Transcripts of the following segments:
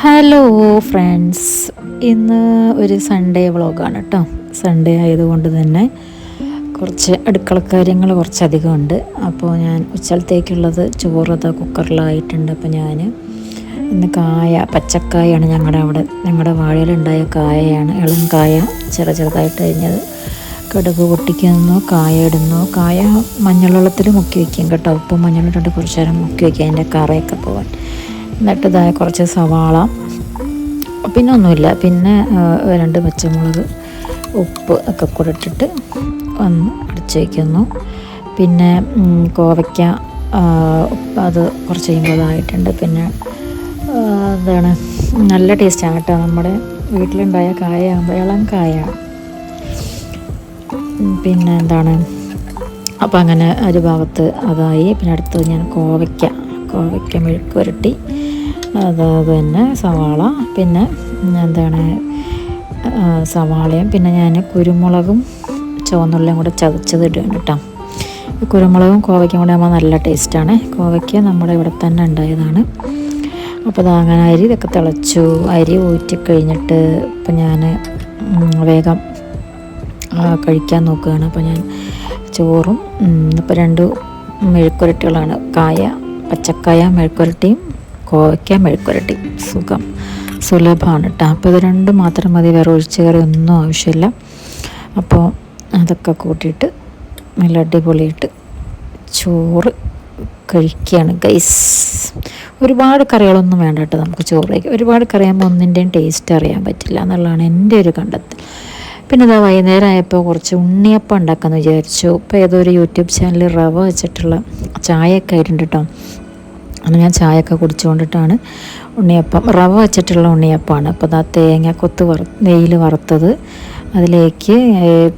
Hello friends ഇന്ന് ഒരു Sunday വ്ളോഗാണ് കേട്ടോ സൺഡേ ആയതുകൊണ്ട് തന്നെ കുറച്ച് അടുക്കള കാര്യങ്ങൾ കുറച്ചധികം ഉണ്ട്. അപ്പോൾ ഞാൻ ഉച്ചലത്തേക്കുള്ളത് ചോറത് കുക്കറിലായിട്ടുണ്ട്. അപ്പോൾ ഞാൻ ഇന്ന് കായ പച്ചക്കായാണ് ഞങ്ങളുടെ അവിടെ. ഞങ്ങളുടെ വാഴയിലുണ്ടായ കായയാണ്. ഇളം കായ ചെറു ചെറുതായിട്ട് അരിഞ്ഞത്. കടുക് പൊട്ടിക്കുന്നു കായ ഇടുന്നു. കായ മഞ്ഞൾ വെള്ളത്തിൽ മുക്കി വയ്ക്കും കേട്ടോ. ഉപ്പും മഞ്ഞളിട്ടിട്ട് കുറച്ച് നേരം മുക്കി വയ്ക്കുക അതിന്റെ കറയൊക്കെ പോകാൻ എന്നിട്ട് ഇതായ കുറച്ച് സവാള. പിന്നെ ഒന്നുമില്ല പിന്നെ രണ്ട് പച്ചമുളക് ഉപ്പ് ഒക്കെ കൂടെ ഇട്ടിട്ട് ഒന്ന് അടിച്ച് വയ്ക്കുന്നു പിന്നെ കോവയ്ക്ക അത് കുറച്ച് കഴിയുമ്പോഴായിട്ടുണ്ട് പിന്നെ എന്താണ് നല്ല ടേസ്റ്റാണ് കേട്ടോ നമ്മുടെ വീട്ടിലുണ്ടായ കായയാകുമ്പോൾ ഇളം കായാണ് പിന്നെ എന്താണ് അപ്പോൾ അങ്ങനെ ഒരു ഭാഗത്ത് അതായി. പിന്നെ അടുത്തത് ഞാൻ കോവയ്ക്ക. കോവയ്ക്ക മെഴുക്ക് പുരട്ടി. അത് തന്നെ സവാള. പിന്നെ എന്താണ് സവാളയും പിന്നെ ഞാൻ കുരുമുളകും ചുവന്നുള്ളിയും കൂടെ ചതച്ചത് ഇടുകയാണ് കേട്ടോ. കുരുമുളകും കോവയ്ക്കും കൂടെ ആകുമ്പോൾ നല്ല ടേസ്റ്റാണ്. കോവയ്ക്ക നമ്മുടെ ഇവിടെ തന്നെ ഉണ്ടായതാണ്. അപ്പോൾ അത് അങ്ങനെ അരി ഇതൊക്കെ തിളച്ചു അരി ഊറ്റി കഴിഞ്ഞിട്ട് ഇപ്പം ഞാൻ വേഗം കഴിക്കാൻ നോക്കുകയാണ്. അപ്പോൾ ഞാൻ ചോറും ഇപ്പോൾ രണ്ട് മെഴുക്കുരട്ടികളാണ്. കായ പച്ചക്കായ മെഴുക്കുരട്ടിയും കോവയ്ക്ക മെഴുക്കുരട്ടിയും സുഖം. സുലഭമാണ് കേട്ടോ അപ്പോൾ ഇത് രണ്ടും മാത്രം മതി. വേറെ ഒഴിച്ച് കയറി ഒന്നും ആവശ്യമില്ല അപ്പോൾ അതൊക്കെ കൂട്ടിയിട്ട് നല്ല അടിപൊളിയിട്ട് ചോറ് കഴിക്കുകയാണ് ഗൈസ്. ഒരുപാട് കറികളൊന്നും വേണ്ട കേട്ടോ നമുക്ക് ചോറിലേക്ക് ഒരുപാട് കറിയാകുമ്പോൾ ഒന്നിന്റെയും ടേസ്റ്റ് അറിയാൻ പറ്റില്ല എന്നുള്ളതാണ് എന്റെ ഒരു കണ്ടെത്തൽ. പിന്നെ ഇതാ വൈകുന്നേരം ആയപ്പോൾ കുറച്ച് ഉണ്ണിയപ്പം ഉണ്ടാക്കാമെന്ന് വിചാരിച്ചു. ഇപ്പോൾ ഏതോ ഒരു യൂട്യൂബ് ചാനലിൽ റവ വെച്ചിട്ടുള്ള ചായയൊക്കെ ആയിട്ടുണ്ട് കേട്ടോ അങ്ങനെ ഞാൻ ചായയൊക്കെ കുടിച്ചുകൊണ്ടിട്ടാണ് ഉണ്ണിയപ്പം റവ വെച്ചിട്ടുള്ള ഉണ്ണിയപ്പമാണ് അപ്പോൾ അതാ തേങ്ങ കൊത്ത് വറ നെയ്യിൽ വറുത്തത്. അതിലേക്ക്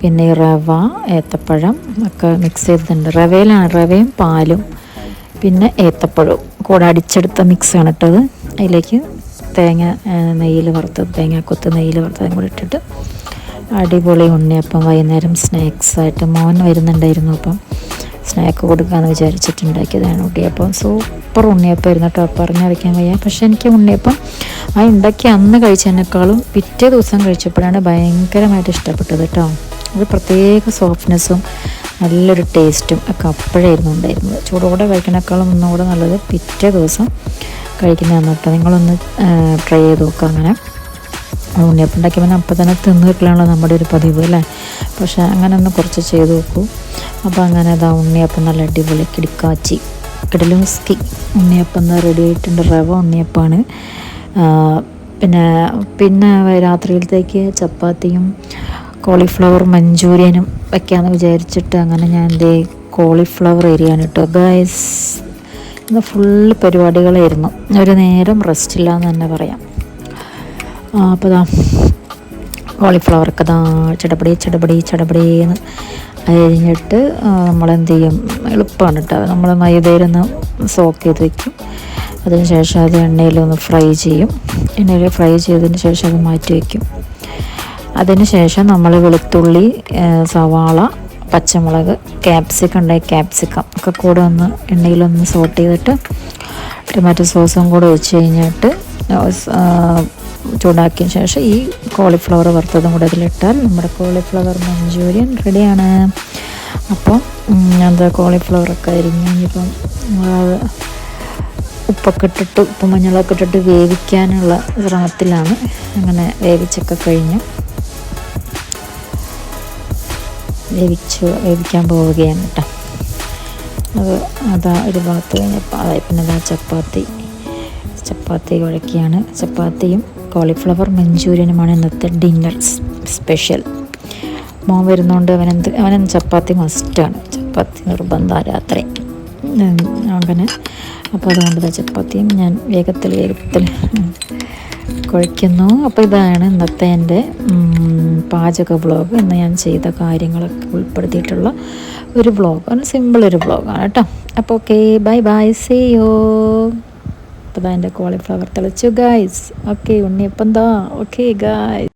പിന്നെ റവ ഏത്തപ്പഴം ഒക്കെ മിക്സ് ചെയ്തിട്ടുണ്ട്. റവയിലാണ് റവയും പാലും പിന്നെ ഏത്തപ്പഴവും. കൂടെ അടിച്ചെടുത്ത മിക്സാണ് ഇട്ടത് അതിലേക്ക് തേങ്ങ നെയ്യിൽ വറുത്തത് തേങ്ങ കൊത്ത് നെയ്യിൽ വറുത്തതും കൂടി ഇട്ടിട്ട് അടിപൊളി ഉണ്ണിയപ്പം വൈകുന്നേരം സ്നാക്സായിട്ട് മോൻ വരുന്നുണ്ടായിരുന്നു. അപ്പം സ്നാക്ക് കൊടുക്കാമെന്ന് വിചാരിച്ചിട്ടുണ്ടാക്കിയതാണ് ഉണ്ണിയപ്പം സൂപ്പർ ഉണ്ണിയപ്പമായിരുന്നു കേട്ടോ പറഞ്ഞറിയിക്കാൻ വയ്യ. പക്ഷെ എനിക്ക് ഉണ്ണിയപ്പം ആ ഉണ്ടാക്കി അന്ന് കഴിച്ചതിനേക്കാളും പിറ്റേ ദിവസം കഴിച്ചപ്പോഴാണ് ഭയങ്കരമായിട്ട് ഇഷ്ടപ്പെട്ടത് കേട്ടോ. അത് പ്രത്യേക സോഫ്റ്റ്നെസ്സും നല്ലൊരു ടേസ്റ്റും ഒക്കെ അപ്പോഴായിരുന്നു ഉണ്ടായിരുന്നത്. ചൂടോടെ കഴിക്കണേക്കാളും ഒന്നുകൂടെ നല്ലത് പിറ്റേ ദിവസം കഴിക്കുന്നതാണ് കേട്ടോ. നിങ്ങളൊന്ന് ട്രൈ ചെയ്ത് നോക്കുക അങ്ങനെ. ഉണ്ണിയപ്പം ഉണ്ടാക്കിയപ്പോൾ അപ്പം തന്നെ തിന്ന് കിട്ടലാണല്ലോ നമ്മുടെ ഒരു പതിവ് അല്ലേ? പക്ഷേ അങ്ങനെ ഒന്ന് കുറച്ച് ചെയ്ത് നോക്കൂ. അപ്പോൾ അങ്ങനെ അതാ ഉണ്ണിയപ്പം നല്ല അടിപൊളി കിടിക്കാച്ചി കിടലൂസ്കി. ഉണ്ണിയപ്പം എന്ന് റെഡി ആയിട്ടുണ്ട്. റവ ഉണ്ണിയപ്പമാണ് പിന്നെ പിന്നെ രാത്രിയിലത്തേക്ക് ചപ്പാത്തിയും കോളിഫ്ലവർ മഞ്ചൂരിയനും വെക്കാമെന്ന് വിചാരിച്ചിട്ട് അങ്ങനെ ഞാൻ എന്റെ കോളിഫ്ലവർ എരിയാണ് കേട്ടോ ഗൈസ് ഇന്ന് ഫുള്ള് പരിപാടികളായിരുന്നു. ഒരു നേരം റെസ്റ്റ് ഇല്ല എന്ന് തന്നെ പറയാം. അപ്പോൾ ഇതാ കോളിഫ്ലവറൊക്കെ ഇതാ ചടപടി ചടപടി ചടപടിയെന്ന് അരിഞ്ഞിട്ട് നമ്മളെന്ത് ചെയ്യും എളുപ്പമാണ് കേട്ടോ നമ്മൾ മൈദയിലൊന്ന് സോക്ക് ചെയ്ത് വയ്ക്കും അതിന് ശേഷം അത് എണ്ണയിലൊന്ന് ഫ്രൈ ചെയ്യും. എണ്ണയിൽ ഫ്രൈ ചെയ്തതിന് ശേഷം അത് മാറ്റി വയ്ക്കും അതിനുശേഷം നമ്മൾ വെളുത്തുള്ളി സവാള പച്ചമുളക് ക്യാപ്സിക്കം ഉണ്ടായി ക്യാപ്സിക്കം ഒക്കെ കൂടെ ഒന്ന് എണ്ണയിലൊന്ന് സോട്ട് ചെയ്തിട്ട് ടൊമാറ്റോ സോസും കൂടെ ഒഴിച്ച് കഴിഞ്ഞിട്ട് ചൂടാക്കിയ ശേഷം ഈ കോളിഫ്ലവർ വറുത്തതും കൂടെ ഇതിലിട്ടാൽ നമ്മുടെ കോളിഫ്ലവർ മഞ്ചൂരിയൻ റെഡിയാണ്. അപ്പം അത് കോളിഫ്ലവറൊക്കെ അരിഞ്ഞ് ഇനിയിപ്പം ഉപ്പൊക്കെ ഇട്ടിട്ട് ഉപ്പ് മഞ്ഞളൊക്കെ ഇട്ടിട്ട് വേവിക്കാനുള്ള ശ്രമത്തിലാണ്. അങ്ങനെ വേവിച്ചൊക്കെ കഴിഞ്ഞു. വേവിച്ച് വേവിക്കാൻ പോവുകയാണ് കേട്ടോ. അത് അതാ ഒരു ഭാഗത്ത് കഴിഞ്ഞപ്പോൾ അതായത് പിന്നെ ചപ്പാത്തി. ചപ്പാത്തി കുഴക്കിയാണ് ചപ്പാത്തിയും കോളിഫ്ലവർ മഞ്ചൂരിയനുമാണ് ഇന്നത്തെ ഡിന്നർ സ്പെഷ്യൽ. മോൻ വരുന്നതുകൊണ്ട് അവനെന്ത് അവൻ ചപ്പാത്തി മസ്റ്റാണ്. ചപ്പാത്തി നിർബന്ധം രാത്രി. അങ്ങനെ അപ്പോൾ അതുകൊണ്ട് ചപ്പാത്തിയും ഞാൻ വേഗത്തിൽ വേഗത്തിൽ കുഴയ്ക്കുന്നു അപ്പോൾ ഇതാണ് ഇന്നത്തെ എന്റെ പാചക വ്ളോഗ് ഇന്ന് ഞാൻ ചെയ്ത കാര്യങ്ങളൊക്കെ ഉൾപ്പെടുത്തിയിട്ടുള്ള ഒരു വ്ളോഗ് സിമ്പിൾ ഒരു വ്ളോഗാണ് കേട്ടോ. അപ്പോൾ ഓക്കെ ബൈ ബൈ. സേ യോ അപ്പോൾ എന്റെ കോളിഫ്ലവർ തിളച്ചു. ഗായ്സ് ഓക്കെ ഉണ്ണിയപ്പം എന്താ ഓക്കെ ഗായ്സ്